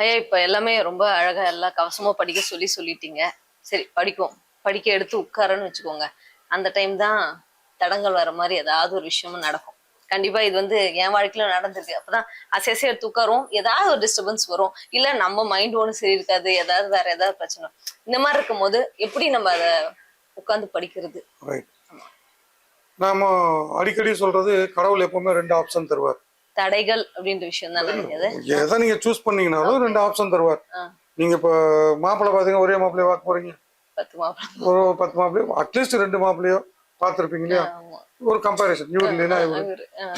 ஐயா இப்ப எல்லாமே ரொம்ப அழகா எல்லாம் கவசமா படிக்க சொல்லி சொல்லிட்டீங்க. சரி படிக்கும் படிக்க எடுத்து உட்காரன்னு வச்சுக்கோங்க. அந்த டைம் தான் தடங்கள் வர மாதிரி ஏதாவது ஒரு விஷயமும் நடக்கும். கண்டிப்பா இது வந்து என் வாழ்க்கையில நடந்திருக்கு. அப்பதான் அசைசை எடுத்து உட்காரும் ஏதாவது ஒரு டிஸ்டர்பன்ஸ் வரும். இல்ல நம்ம மைண்ட் ஒன்றும் சரி இருக்காது ஏதாவது வேற ஏதாவது பிரச்சனை. இந்த மாதிரி இருக்கும் போது எப்படி நம்ம அதை உட்காந்து படிக்கிறது? நாம அடிக்கடி சொல்றது கடவுள் எப்பவுமே ரெண்டு ஆப்ஷன் தருவார். தடைகள் அப்படின்ற விஷயம் தான் எதை நீங்க சூஸ் பண்ணீங்கனாலும் ரெண்டு ஆப்ஷன் தருவார். நீங்க இப்போ மாப்பிள்ளை பாத்தீங்க ஒரே மாப்பிள்ளைய பார்க்க போறீங்க. பத்து மாப்பிள்ளை ஒரு பத்து மாப்பிள்ளையோ அட்லீஸ்ட் ரெண்டு மாப்பிள்ளையோ பார்த்துருப்பீங்க இல்லையா? ஒரு கம்பேரிசன் இவர் இல்லைன்னா இவர்.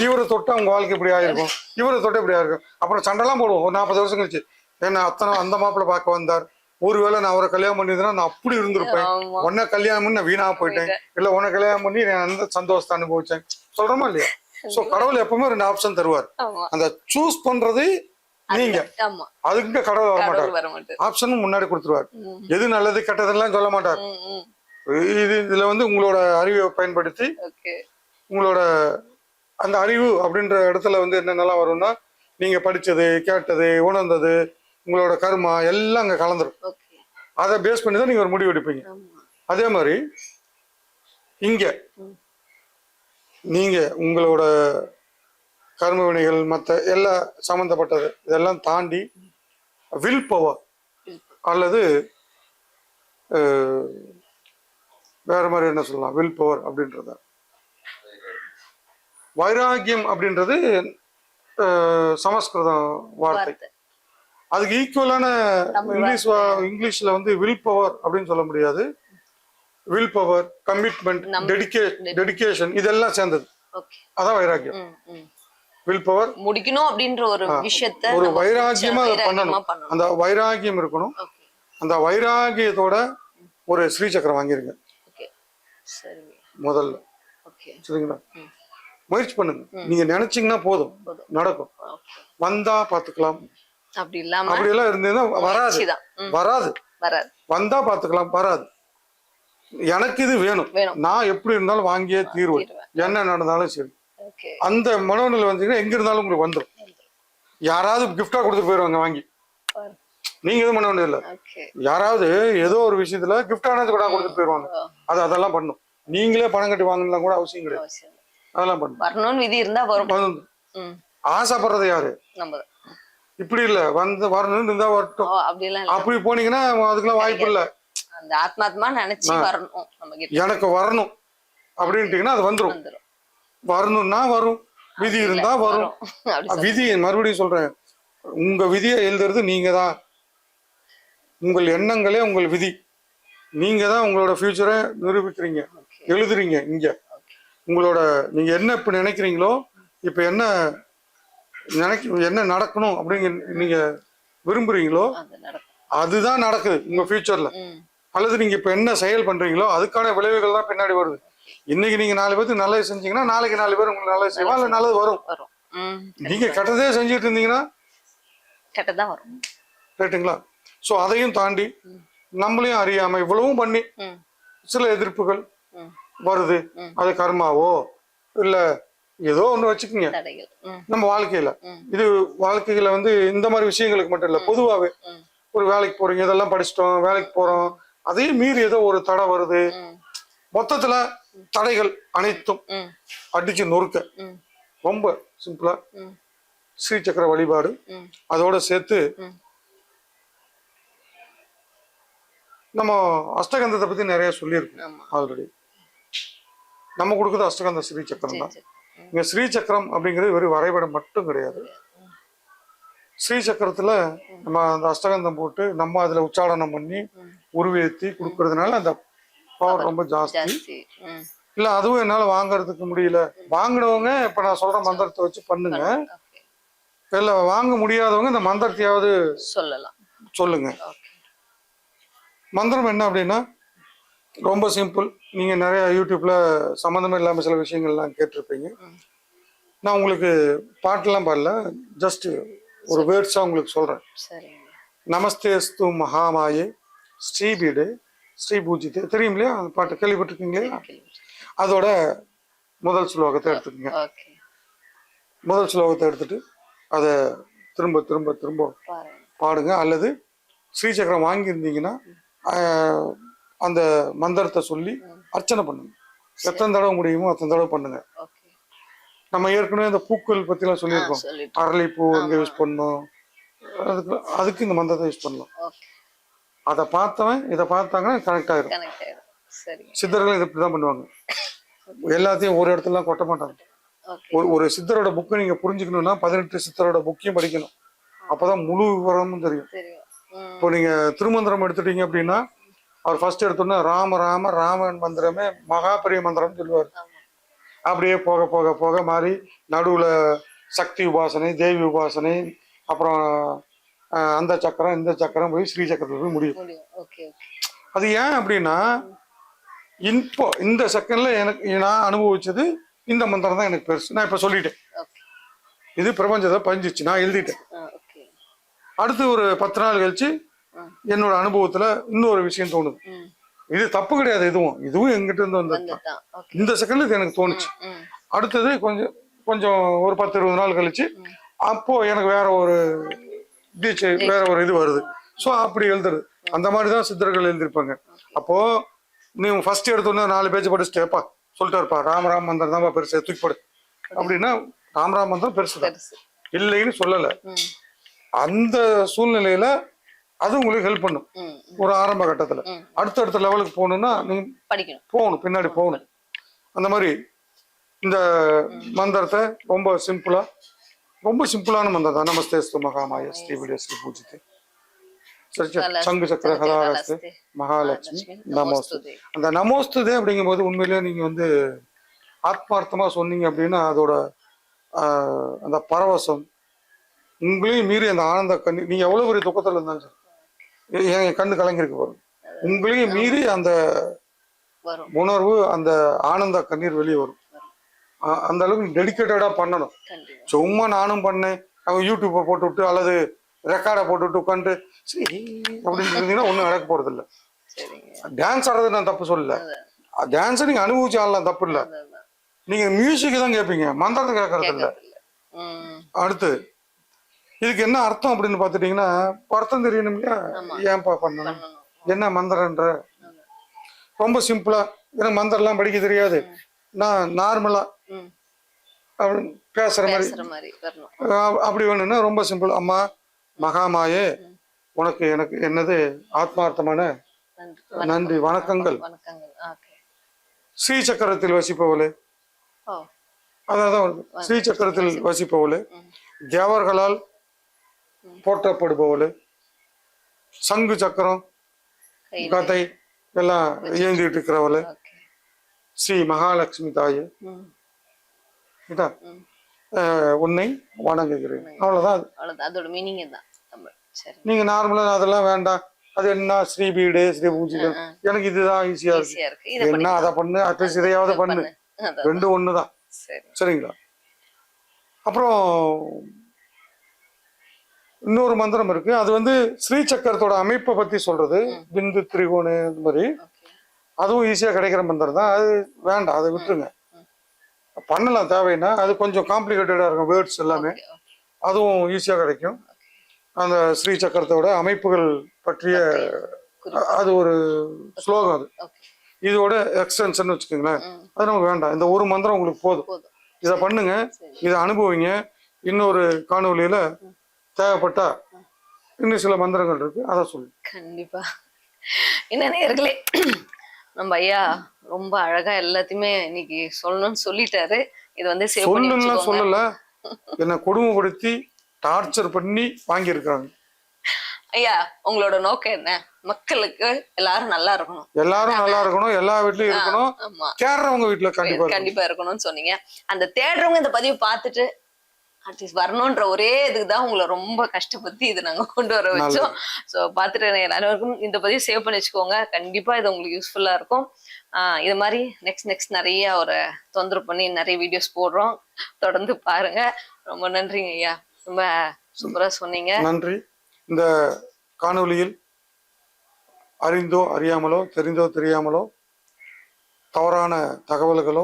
இவரு, தொட்டா உங்க வாழ்க்கை இப்படி ஆயிருக்கும். இவரை தொட்டா இப்படி ஆயிருக்கும். அப்புறம் சண்டைலாம் போடுவோம். ஒரு நாற்பது வருஷம் கழிச்சு. ஏன்னா அத்தனை அந்த மாப்பிள்ளை பார்க்க வந்தார். ஒருவேளை நான் அவரை கல்யாணம் பண்ணியிருந்தேன்னா நான் அப்படி இருந்திருப்பேன். உன்னை கல்யாணம் பண்ணி நான் வீணா போயிட்டேன். இல்ல உன்னை கல்யாணம் பண்ணி நான் அந்த சந்தோஷத்தை அனுபவிச்சேன். சொல்றோமா இல்லையா? சோ கடவுள் எப்பவுமே ரெண்டு ஆப்ஷன் தருவார். அந்த சூஸ் பண்றது நீங்க. அதுக்கு கடவுள் வர மாட்டார் ஆப்ஷனும் முன்னாடி கொடுத்துருவார். எது நல்லது கெட்டதெல்லாம் சொல்ல மாட்டார். இது இதுல வந்து உங்களோட அறிவை பயன்படுத்தி உங்களோட அந்த அறிவு அப்படின்ற இடத்துல வந்து என்னென்னலாம் வரும்னா நீங்க படிச்சது கேட்டது உணர்ந்தது உங்களோட கர்மா எல்லாம் அங்க கலந்துரும். அதை பேஸ் பண்ணி தான் நீங்க ஒரு முடிவு எடுப்பீங்க. அதே மாதிரி இங்க ம். நீங்க உங்களோட கர்ம வினைகள் மற்ற எல்லா சம்மந்தப்பட்டது இதெல்லாம் தாண்டி வில் பவர் அல்லது வேற மாதிரி என்ன சொல்லலாம்? வில் பவர் அப்படின்றத. வைராகியம் அப்படின்றது சமஸ்கிருதம் வார்த்தை. அதுக்கு ஈக்குவலான இங்கிலீஷ் இங்கிலீஷ்ல வந்து வில் பவர் அப்படின்னு சொல்ல முடியாது. வில் பவர் கமிட்மெண்ட் நம்- டெடிகே டெடிகேஷன் இதெல்லாம் சேர்ந்தது. அதான் வைராக்கியம். வில் பவர் முடிக்கணும் அப்படின்ற ஒரு விஷயத்த ஒரு வைராக்கியமா அதை பண்ணணும். அந்த வைராகியம் இருக்கணும். அந்த வைராகியத்தோட ஒரு ஸ்ரீ சக்கரம் வாங்கிருங்க. முதல்ல. ஓகே சரிங்களா. முயற்சி பண்ணுங்க. நீங்க நினைச்சீங்கன்னா போதும். நடக்கும். வந்தா பாத்துக்கலாம் அப்படி எல்லாம் இருந்ததுன்னா. வராது. வராது. வந்தா பாத்துக்கலாம் வராது. எனக்கு இது வேணும். நான் எப்படி இருந்தாலும் வாங்கியே தீர்வேன். என்ன நடந்தாலும் சரி. அந்த மனோநிலை வந்தீங்கன்னா எங்க இருந்தாலும் உங்களுக்கு வந்துடும் யாராவது கிஃப்டா கொடுத்துட்டு போயிருவாங்க வாங்கி. நீங்க எதுவும் பண்ண வேண்டியதில்லை. ஓகே. யாராவது ஏதோ ஒரு விஷயத்துல கிஃப்டானது கூட கொடுத்துட்டு போயிருவாங்க. அது அதெல்லாம் பண்ணும். நீங்களே பணம் கட்டி வாங்கலாம் கூட அவசியம் கிடையாது. இல்லை. அதெல்லாம் பண்ணும். வரணும்னு விதி இருந்தா வரும். ஆசைப்படுறது யாரு. இப்படி இல்ல. வந்து வரணும்னு இருந்தா வரட்டும். இல்ல. அப்படி போனீங்கன்னா அதுக்கெல்லாம் வாய்ப்பு இல்ல. அந்த ஆத்மாத்மா நினைச்சு வரணும் நம்ம எனக்கு வரணும். அப்படின்ட்டீங்கன்னா அது வந்துரும். வரணும்னா வரும். விதி இருந்தா வரும். விதி மறுபடியும் சொல்றேன். உங்க விதியை எழுதுறது நீங்க தான் உங்கள் எண்ணங்களே உங்கள் விதி. நீங்க தான் உங்களோட ஃபியூச்சரை நிரூபிக்கிறீங்க. எழுதுறீங்க இங்க. உங்களோட நீங்க என்ன இப்ப நினைக்கிறீங்களோ இப்ப என்ன நினைக்க என்ன நடக்கணும் அப்படிங்க நீங்க விரும்புறீங்களோ அதுதான் நடக்குது உங்க ஃபியூச்சர்ல அல்லது நீங்க இப்ப என்ன செயல் பண்றீங்களோ அதுக்கான விளைவுகள் தான் பின்னாடி வருது. இன்னைக்கு நீங்க நாலு பேருக்கு நல்லது செஞ்சீங்கன்னா நாளைக்கு நாலு பேர் உங்களுக்கு நல்லது செய்வா இல்ல நல்லது வரும். நீங்க கெட்டதே செஞ்சுட்டு இருந்தீங்கன்னா கெட்டதான் வரும். ரைட்டுங்களா ஸோ அதையும் தாண்டி நம்மளையும் அறியாம இவ்வளவும் பண்ணி சில எதிர்ப்புகள் வருது. அது கர்மாவோ இல்ல ஏதோ ஒண்ணு வச்சுக்கோங்க. நம்ம வாழ்க்கையில. இது வாழ்க்கையில வந்து இந்த மாதிரி விஷயங்களுக்கு மட்டும் இல்ல பொதுவாவே ஒரு வேலைக்கு போறீங்க இதெல்லாம் படிச்சிட்டோம் வேலைக்கு போறோம் அதையும் மீறி ஏதோ ஒரு தடை வருது. மொத்தத்துல தடைகள் அனைத்தும் அடிச்சு நொறுக்க. ரொம்ப சிம்பிளா ஸ்ரீ சக்கர வழிபாடு. அதோட சேர்த்து. நம்ம அஷ்டகந்தத்தை பத்தி நிறைய சொல்லியிருக்கோம் ஆல்ரெடி. நம்ம கொடுக்குறது அஷ்டகந்த ஸ்ரீ சக்கரம் தான் இங்க ஸ்ரீ சக்கரம் அப்படிங்கிறது வெறும் வரைபடம் மட்டும் கிடையாது. ஸ்ரீ சக்கரத்துல நம்ம அந்த அஷ்டகந்தம் போட்டு நம்ம அதுல உச்சாடனம் பண்ணி ம். உருவேத்தி கொடுக்கறதுனால அந்த பவர் ரொம்ப ஜாஸ்தி. இல்ல அதுவும் என்னால வாங்குறதுக்கு முடியல. வாங்கினவங்க இப்ப நான் சொல்ற மந்திரத்தை வச்சு பண்ணுங்க. இல்ல வாங்க முடியாதவங்க இந்த மந்திரத்தையாவது சொல்லலாம். சொல்லுங்க. மந்திரம் என்ன அப்படின்னா ரொம்ப சிம்பிள் நீங்க நிறைய யூடியூப்ல சம்மந்தமே இல்லாம சில விஷயங்கள்லாம் கேட்டிருப்பீங்க. நான் உங்களுக்கு பாட்டெல்லாம் பாடல. ஜஸ்ட் ஒரு வேர்ட்ஸா உங்களுக்கு சொல்றேன். நமஸ்தேஸ்து மகாமாயே. ஸ்ரீபீடு ஸ்ரீ பூஜித்து. தெரியும் இல்லையா? அந்த பாட்டு கேள்விப்பட்டிருக்கீங்க இல்லையா அதோட முதல் ஸ்லோகத்தை எடுத்துக்கோங்க. முதல் ஸ்லோகத்தை எடுத்துட்டு அதை திரும்ப திரும்ப திரும்ப பாடுங்க. அல்லது ஸ்ரீசக்கரம் வாங்கியிருந்தீங்கன்னா அந்த மந்திரத்தை சொல்லி அர்ச்சனை பண்ணுங்க. எத்தனை தடவை முடியுமோ அத்தனை தடவை பண்ணுங்க. நம்ம ஏற்கனவே இந்த பூக்கள் பற்றிலாம் சொல்லியிருக்கோம். அரளிப்பூ எங்கே யூஸ் பண்ணணும் அதுக்கு அதுக்கு இந்த மந்திரத்தை யூஸ் பண்ணலாம். அதை பார்த்தவன் இதை பார்த்தாங்கன்னா கனெக்ட் ஆயிரும் கனெக்ட் ஆயிடும் சரி. சித்தர்கள் இது இப்படி தான் பண்ணுவாங்க. எல்லாத்தையும் ஒரு இடத்துல கொட்ட மாட்டாங்க. ஓகே ஒரு ஒரு சித்தரோட புக்கை நீங்க புரிஞ்சுக்கணும்னா பதினெட்டு சித்தரோட புக்கையும் படிக்கணும். அப்பதான் முழு விவரமும் தெரியும். தெரியும். இப்போ நீங்க திருமந்திரம் எடுத்துட்டீங்க அப்படின்னா அவர் ஃபர்ஸ்ட் எடுத்தோன்னா ராம ராம ராமன் மந்திரமே மகா பெரிய மந்திரம்னு சொல்லுவார். அப்படியே போக போக போக மாறி நடுவுல சக்தி உபாசனை தேவி உபாசனை அப்புறம் அந்த சக்கரம் இந்த சக்கரம் போய் ஸ்ரீ சக்கரத்துல போய் முடியும். அது ஏன் அப்படின்னா இப்போ இந்த செகண்ட்ல எனக்கு நான் அனுபவிச்சது இந்த மந்திரம் தான் எனக்கு பெருசு. நான் இப்ப சொல்லிட்டேன். இது பிரபஞ்சத்தை பதிஞ்சிச்சு. நான் எழுதிட்டேன். அடுத்து ஒரு பத்து நாள் கழிச்சு. என்னோட அனுபவத்துல இன்னொரு விஷயம் தோணுது. இது தப்பு கிடையாது இதுவும். இதுவும் எங்கிட்ட இருந்து வந்தது இந்த செகண்ட்ல இது எனக்கு தோணுச்சு. அடுத்தது கொஞ்சம் கொஞ்சம் ஒரு பத்து இருபது நாள் கழிச்சு அப்போ எனக்கு வேற ஒரு டீச் வேற ஒரு இது வருது. ஸோ அப்படி எழுதுறது. அந்த மாதிரி தான் சித்தர்கள் எழுதியிருப்பாங்க. அப்போ நீ ஃபர்ஸ்ட் எடுத்தோன்னே நாலு பேஜ் படிச்சுட்டேப்பா சொல்லிட்டாருப்பா ராமராம் மந்திரம் தான்ப்பா பெருசு. தூக்கி போடு. அப்படின்னா ராமராம் மந்திரம் பெருசு. தான் இல்லைன்னு சொல்லலை. அந்த சூழ்நிலையில அது உங்களுக்கு ஹெல்ப் பண்ணும். ஒரு ஆரம்ப கட்டத்துல. அடுத்தடுத்த லெவலுக்கு போகணும்னா நீங்க போகணும். பின்னாடி போகணும். அந்த மாதிரி இந்த மந்திரத்தை ரொம்ப சிம்பிளா ரொம்ப சிம்பிளான நமஸ்தேஸ்து மகாமாய ஸ்ரீ விடிய ஸ்ரீ பூஜித்து சரி கலா- சங்கு சக்கர கதாகஸ்து மகாலட்சுமி நமோஸ்து. அந்த நமோஸ்துதே அப்படிங்கும்போது உண்மையிலேயே நீங்க வந்து ஆத்மார்த்தமா சொன்னீங்க அப்படின்னா அதோட அந்த பரவசம் உங்களையும் மீறி அந்த ஆனந்த கண்ணி நீங்க எவ்வளவு பெரிய துக்கத்துல இருந்தாலும் சரி. என் கண்ணு கலங்கிருக்கு பாருங்க. உங்களையும் மீறி அந்த உணர்வு அந்த ஆனந்த கண்ணீர் வெளியே வரும். அந்த அளவுக்கு டெடிக்கேட்டடா பண்ணணும். சும்மா நானும் பண்ணேன். அவங்க யூடியூப்பை போட்டு விட்டு அல்லது ரெக்கார்டை போட்டு விட்டு உட்காந்து சரி அப்படின்னு இருந்தீங்கன்னா ஒன்றும் நடக்க போறது இல்லை டான்ஸ் ஆடுறது நான் தப்பு சொல்லல. டான்ஸை நீங்க அனுபவிச்சு ஆடலாம் தப்பு இல்லை. அதுதான் நீங்க மியூசிக் தான் கேட்பீங்க. மந்திரத்தை கேட்கறது இல்லை அடுத்து இதுக்கு என்ன அர்த்தம் அப்படின்னு பார்த்துட்டீங்கன்னா அர்த்தம் தெரியணும் இல்லையா? ஏன்பா பண்ணணும்? என்ன மந்திரன்ற? ரொம்ப சிம்பிளா எனக்கு மந்திரம்லாம் படிக்க தெரியாது. நான் நார்மலா ம். அப்படி பேசுற மாதிரி. அப்படி வேணும்னா ரொம்ப சிம்பிள். அம்மா மகாமாயே உனக்கு எனக்கு என்னது? ஆத்மார்த்தமான நன்றி. வணக்கங்கள். ஸ்ரீ சக்கரத்தில் வசிப்பவளே. அதான். ஸ்ரீ சக்கரத்தில் வசிப்பவளே. தேவர்களால் போற்றப்படுபவளே. சங்கு சக்கரம் கதை எல்லாம் இயங்கிட்டு இருக்கிறவளே. ஸ்ரீ மகாலட்சுமி தாயே. அஹ் உன்னை வணங்குகிறேன். அவ்வளவுதான் அது. அவ்வளவுதான். அதோட மீனிங் தான் நீங்க நார்மலா அதெல்லாம் வேண்டாம். அது என்ன ஸ்ரீ வீடு ஸ்ரீ பூஜிகள்? எனக்கு இதுதான் ஈஸியா இருக்கு. என்ன அதை பண்ணு அட்லீஸ்ட் இதையாவது பண்ணு. ரெண்டும் ஒண்ணுதான். சரி. சரிங்களா? அப்புறம் இன்னொரு மந்திரம் இருக்கு. அது வந்து ஸ்ரீ சக்கரத்தோட அமைப்பை பத்தி சொல்றது. பிந்து திரிகோணு இந்த மாதிரி. அதுவும் ஈஸியா கிடைக்கிற மந்திரம் தான். அது வேண்டாம். அதை விட்டுருங்க. பண்ணலாம் தேவைன்னா. அது கொஞ்சம் காம்ப்ளிகேட்டடா இருக்கும் வேர்ட்ஸ் எல்லாமே. அதுவும் ஈஸியா கிடைக்கும். அந்த ஸ்ரீ சக்கரத்தோட அமைப்புகள் பற்றிய. அது ஒரு ஸ்லோகம் அது. இதோட எக்ஸ்டென்ஷன் வச்சுக்கோங்களேன். அது நமக்கு வேண்டாம். இந்த ஒரு மந்திரம் உங்களுக்கு போதும். இதை பண்ணுங்க. இதை அனுபவிங்க. இன்னொரு காணொலியில தேவைப்பட்டா இன்னும் சில மந்திரங்கள் இருக்கு. அதை சொல்லு கண்டிப்பா. என்ன நேர்களே நம்ம ஐயா ரொம்ப அழகா எல்லாத்தையுமே இன்னைக்கு சொல்லணும்னு சொல்லிட்டாரு. இது வந்து வச்சுக்கோங்க. சொல்லல. என்னை கொடுமைப்படுத்தி டார்ச்சர் பண்ணி வாங்கியிருக்காங்க. ஐயா உங்களோட நோக்கம் என்ன? மக்களுக்கு எல்லாரும் நல்லா இருக்கணும். எல்லாரும் நல்லா இருக்கணும் எல்லா வீட்லயும் இருக்கணும். தேடுறவங்க வீட்டுல கண்டிப்பா இருக்கணும். கண்டிப்பா இருக்கணும்னு சொன்னீங்க. அந்த தேடுறவங்க இந்த பதிவு பார்த்துட்டு அட்லீஸ்ட் வரணும்ன்ற ஒரே இதுக்கு தான் உங்களை ரொம்ப கஷ்டப்பட்டு இது நாங்க கொண்டு வர வச்சோம். ஸோ பார்த்துட்டு அனைவருக்கும் இந்த பதிவு சேவ் பண்ணி வச்சுக்கோங்க. கண்டிப்பா இது உங்களுக்கு யூஸ்ஃபுல்லா இருக்கும். இது மாதிரி நெக்ஸ்ட் நெக்ஸ்ட் நிறைய ஒரு தொந்தரவு பண்ணி நிறைய வீடியோஸ் போடுறோம். தொடர்ந்து பாருங்க. ரொம்ப நன்றிங்க ஐயா. ரொம்ப சூப்பரா சொன்னீங்க. நன்றி. இந்த காணொளியில் அறிந்தோ அறியாமலோ தெரிந்தோ தெரியாமலோ தவறான தகவல்களோ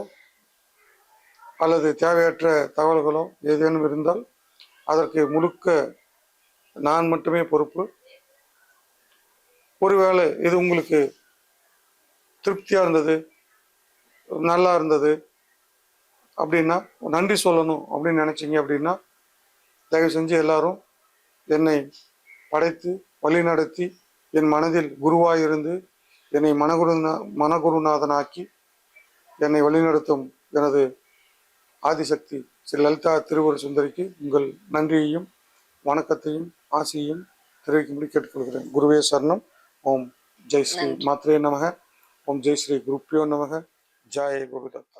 அல்லது தேவையற்ற தகவல்களோ ஏதேனும் இருந்தால் அதற்கு முழுக்க நான் மட்டுமே பொறுப்பு. ஒருவேளை இது உங்களுக்கு திருப்தியாக இருந்தது நல்லா இருந்தது அப்படின்னா நன்றி சொல்லணும் அப்படின்னு நினச்சிங்க அப்படின்னா தயவு செஞ்சு எல்லாரும் என்னை படைத்து வழிநடத்தி என் மனதில் குருவாயிருந்து என்னை மனகுருநா மனகுருநாதனாக்கி என்னை வழிநடத்தும் எனது ஆதிசக்தி ஸ்ரீ லலிதா திருவர சுந்தரிக்கு உங்கள் நன்றியையும் வணக்கத்தையும் ஆசியையும் தெரிவிக்கும்படி கேட்டுக்கொள்கிறேன். குருவே சரணம். ஓம் ஜெய் ஸ்ரீ மாத்ரே நமக. ஓம் ஜெய் ஸ்ரீ குருப்பியோ நமக. ஜாய குருதத்